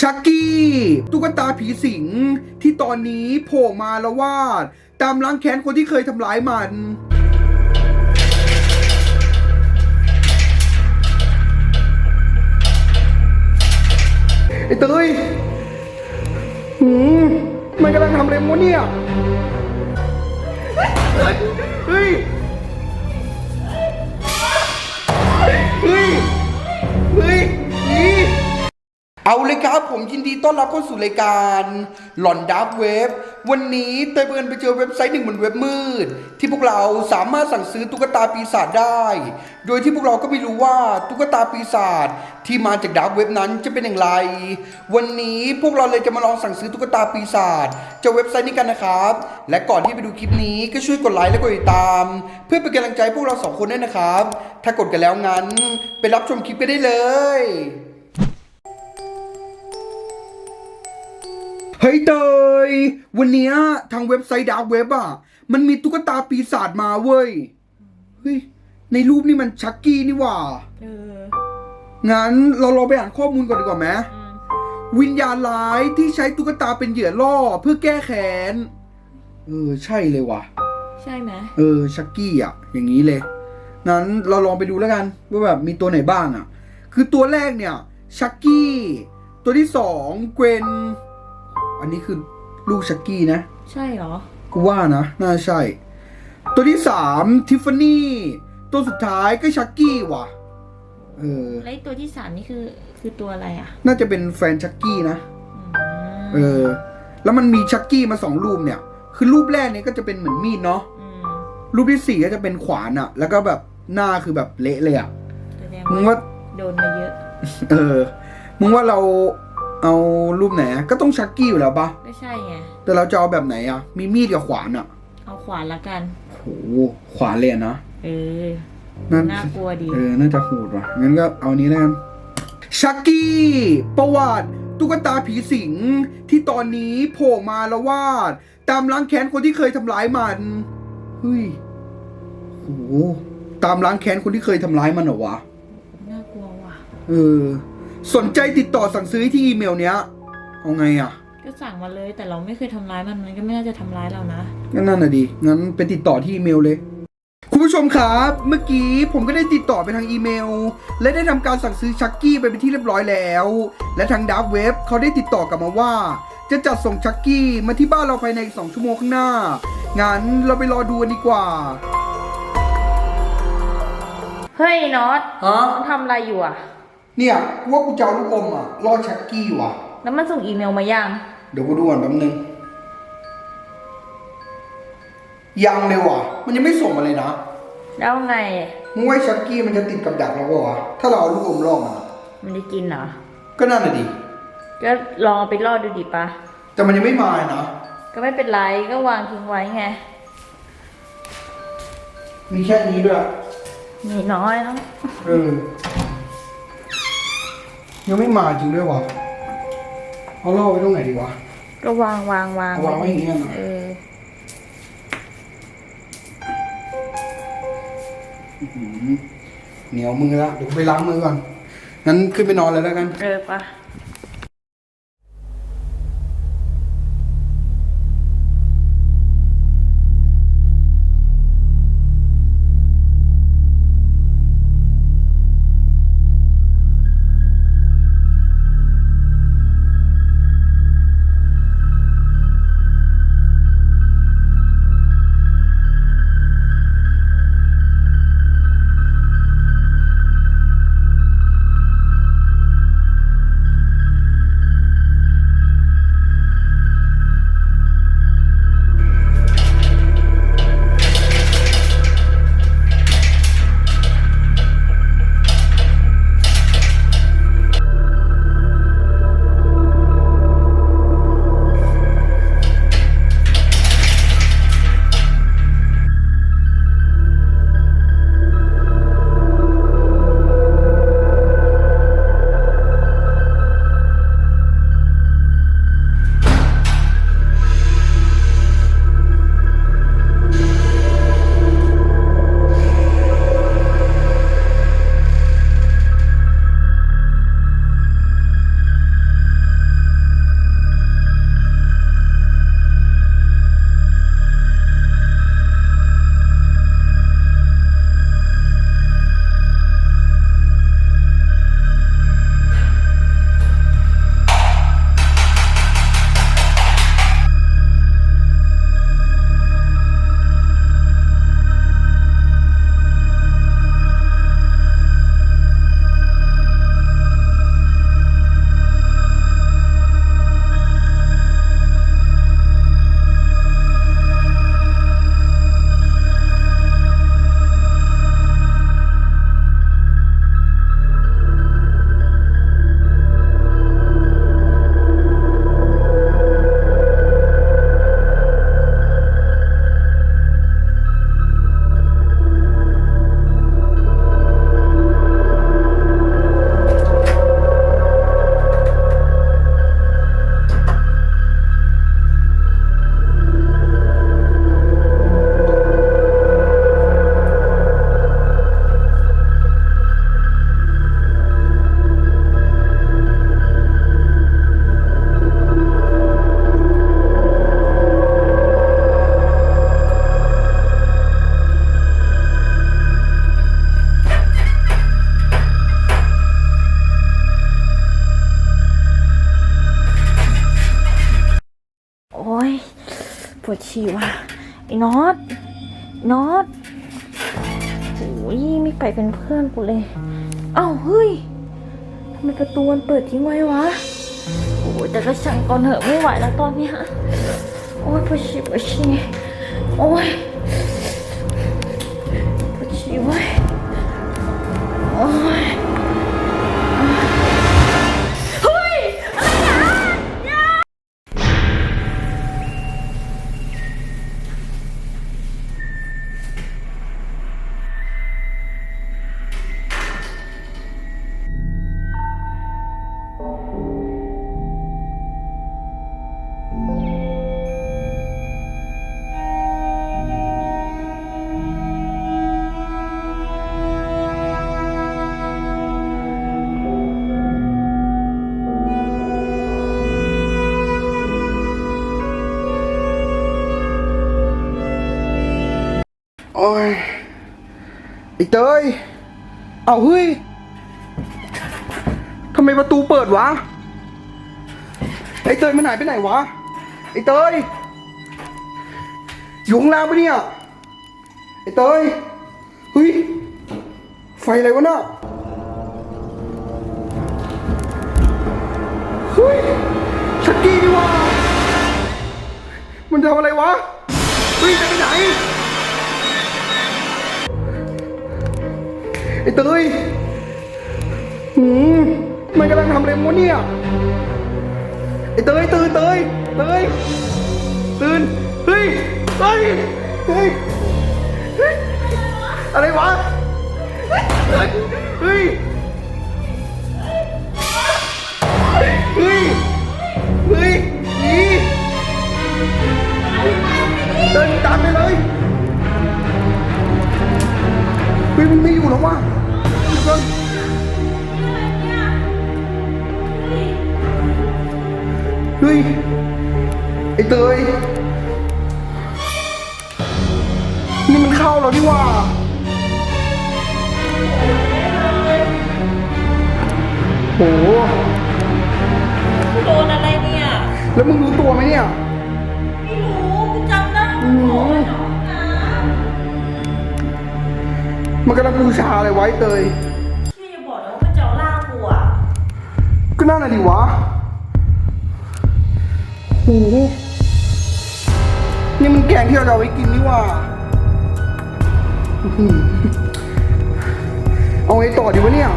ชักกี้ ตุ๊กตาผีสิง ที่ตอนนี้โผล่มาแล้ววาด ตามล้างแค้นคนที่เคยทำร้ายมันไอ้เตยหืมมันกำลังทำอะไรมะเนี่ย เฮ้ย เฮ้ย เอาเลยครับผมยินดีต้อนรับเข้าสู่รายการหลอนดับเว็บวันนี้เตยเบิร์นไปเจอเว็บไซต์หนึ่งบนเว็บมืด ที่พวกเราสามารถสั่งซื้อตุ๊กตาปีศาจได้ โดยที่พวกเราก็ไม่รู้ว่าตุ๊กตาปีศาจที่มาจากดับเว็บนั้นจะเป็นอย่างไร วันนี้พวกเราเลยจะมาลองสั่งซื้อตุ๊กตาปีศาจจากเว็บไซต์นี้กันนะครับ และก่อนที่ไปดูคลิปนี้ก็ช่วยกดไลค์และกดติดตาม เพื่อเป็นกำลังใจพวกเราสองคนด้วยนะครับ ถ้ากดกันแล้วงั้น ไปรับชมคลิปกันได้เลย ฮ้ยเตย วันเนี้ยทางเว็บไซต์ดาร์กเว็บอะ มันมีตุ๊กตาปีศาจมาเว้ย เฮ้ย ในรูปนี่มันชักกี้นี่หว่า เออ งั้นเราลองไปอ่านข้อมูลก่อนดีกว่าไหมอืมวิญญาณร้ายที่ใช้ตุ๊กตาเป็นเหยื่อล่อเพื่อแก้แค้น เออ ใช่เลยว่ะ ใช่ไหมเออ ชักกี้อะ อย่างนี้เลย งั้นเราลองไปดูแล้วกัน ว่าแบบมีตัวไหนบ้างอะ คือตัวแรกเนี่ย ชักกี้ ตัวที่สองเกวน อันนี้คือลูกชักกี้นะ ใช่เหรอ กูว่านะ น่าใช่ ตัวที่สามทิฟฟานี่ ตัวสุดท้ายก็ชักกี้ว่ะ เออ แล้วไอ้ตัวที่สามนี่คือคือตัวอะไรอะน่าจะเป็นแฟนชักกี้นะอืมเออ แล้วมันมีชักกี้มาสองรูปเนี่ย คือรูปแรกเนี่ยก็จะเป็นเหมือนมีดเนาะ มรูปที่สี่ก็จะเป็นขวานอะแล้วก็แบบหน้าคือแบบเละเลยอะแสดงมึงว่าว่าโดนมาเยอะ เออ มึงว่าเรา เอารูปไหนอะก็ต้องชักกี้อยู่แล้วปะก็ใช่ไง แต่เราจะเอาแบบไหนอะมีมีดกับขวานอะเอาขวานละกันโหขวานเลยอะนะเออนั่นน่ากลัวดีเออน่าจะโหดว่ะงั้นก็เอานี้แล้วกันชักกี้ประวัติตุ๊กตาผีสิงที่ตอนนี้โผล่มาแล้ววาด ตามล้างแค้นคนที่เคยทำร้ายมันเฮ้ยโหตามล้างแค้นคนที่เคยทำร้ายมันเหรอวะน่ากลัวว่ะเออ สนใจติดต่อสั่งซื้อที่อีเมลเนี้ย เอาไงอะ ก็สั่งมาเลยแต่เราไม่เคยทำร้ายมันมันก็ไม่น่าจะทำร้ายเรานะก็นั่นน่ะดิงั้นไปติดต่อที่อีเมลเลย คุณผู้ชมครับ เมื่อกี้ผมก็ได้ติดต่อไปทางอีเมล และได้ทำการสั่งซื้อชักกี้ไปเป็นที่เรียบร้อยแล้ว และทางดับเว็บเขาได้ติดต่อกลับมาว่า จะจัดส่งชักกี้มาที่บ้านเราภายใน 2 ชั่วโมงข้างหน้า งั้นเราไปรอดูกันดีกว่า เฮ้ยน็อตฮะมันทำอะไรอยู่อะ เนี่ยกูว่ากูจะเอาลูกอมอะรอชักกี้ว่ะ แล้วมันส่งอีเมลมายัง เดี๋ยวกูดูก่อนแป๊บนึง ยังเลยว่ะ มันยังไม่ส่งมาเลยนะแล้วไง มึงว่าชักกี้มันจะติดกับดักเราปะวะ ถ้าเราเอาลูกอมล่อมันอะมันได้กินเหรอ ก็นั่นน่ะดิ ก็ลองเอาไปรอดดูดิปะ แต่มันยังไม่มานะ ก็ไม่เป็นไร ก็วางทิ้งไว้ไง มีแค่นี้ด้วยมีน้อยเนาะ เออ ยังไม่มาจริงด้วยวะเอาล่อไว้ตรงไหนดีวะ ก็วางวางวางเอาวางไว้อย่างเงี้ยนะเออหืมเหนียวมือละเดี๋ยวกูไปล้างมือก่อนงั้นขึ้นไปนอนเลยแล้วกัน เออปะ ดฉี่ว่ะไอ้น็อตน็อตโอ้ยไม่ไปเป็นเพื่อนกูเลยเอ้าเฮ้ยทำไมประตูมันเปิดทิ้งไว้วะโอ้ยแต่ก็ช่างก่อนเถอะไม่ไหวแล้วตอนนี้ยโอ้ยปวดฉี่ปวดฉี่โอ้ยปวดฉี่เว้ยโอ้ย ไอ้เตย เอาเฮ้ย ทำไมประตูเปิดวะ ไอ้เตยมันหายไปไหนวะ ไอ้เตย อยู่ข้างล่างปะเนี่ย ไอ้เตย เฮ้ย ไฟอะไรวะน่ะเฮ้ยชักกี้ดีว่ามันจะทำอะไรวะ เฮ้ยจะไปไหน อ้เตยหืมมันกำลังทำอะไรวะเนี่ยไอ้เตยตื่นเตยเตยตื่นเฮ้ยเฮ้ยเฮ้ยเฮ้ยอะไรวะเฮ้ยเฮ้ย วว่ะเดี๋ยวก่อนเฮ้ยไอ้เตยนี่มันเข้าแล้วนี่หว่าโหโดนอะไรเนี่ย แล้วมึงรู้ตัวไหมเนี่ย มันกำลังบูชาอะไรไว้เตย พี่อย่าบอกนะว่ามันจะเอาล่างกูอะก็นั่นน่ะดิวะโหนี่มันแกงที่เราจะเอาไว้กินนี่หว่าอื้อหือเอาไงต่อดีวะเนี่ย